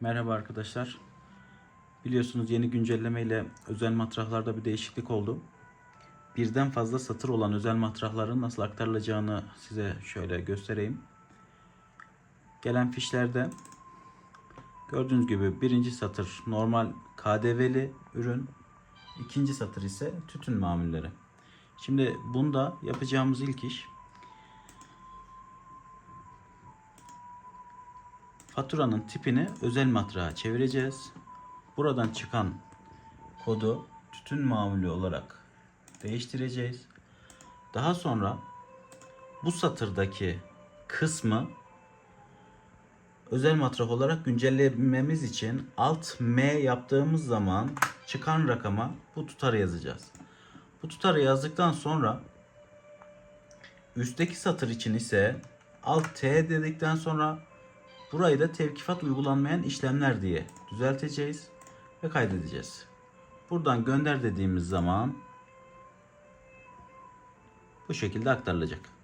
Merhaba arkadaşlar. Biliyorsunuz yeni güncelleme ile özel matrahlarda bir değişiklik oldu. Birden fazla satır olan özel matrahların nasıl aktarılacağını size şöyle göstereyim. Gelen fişlerde gördüğünüz gibi birinci satır normal KDV'li ürün, ikinci satır ise tütün mamulleri. Şimdi bunda yapacağımız ilk iş Faturanın tipini özel matrağa çevireceğiz. Buradan çıkan kodu tütün mamulü olarak değiştireceğiz. Daha sonra bu satırdaki kısmı özel matrah olarak güncellememiz için alt M yaptığımız zaman çıkan rakama bu tutarı yazacağız. Bu tutarı yazdıktan sonra üstteki satır için ise alt T dedikten sonra Burayı da tevkifat uygulanmayan işlemler diye düzelteceğiz ve kaydedeceğiz. Buradan gönder dediğimiz zaman bu şekilde aktarılacak.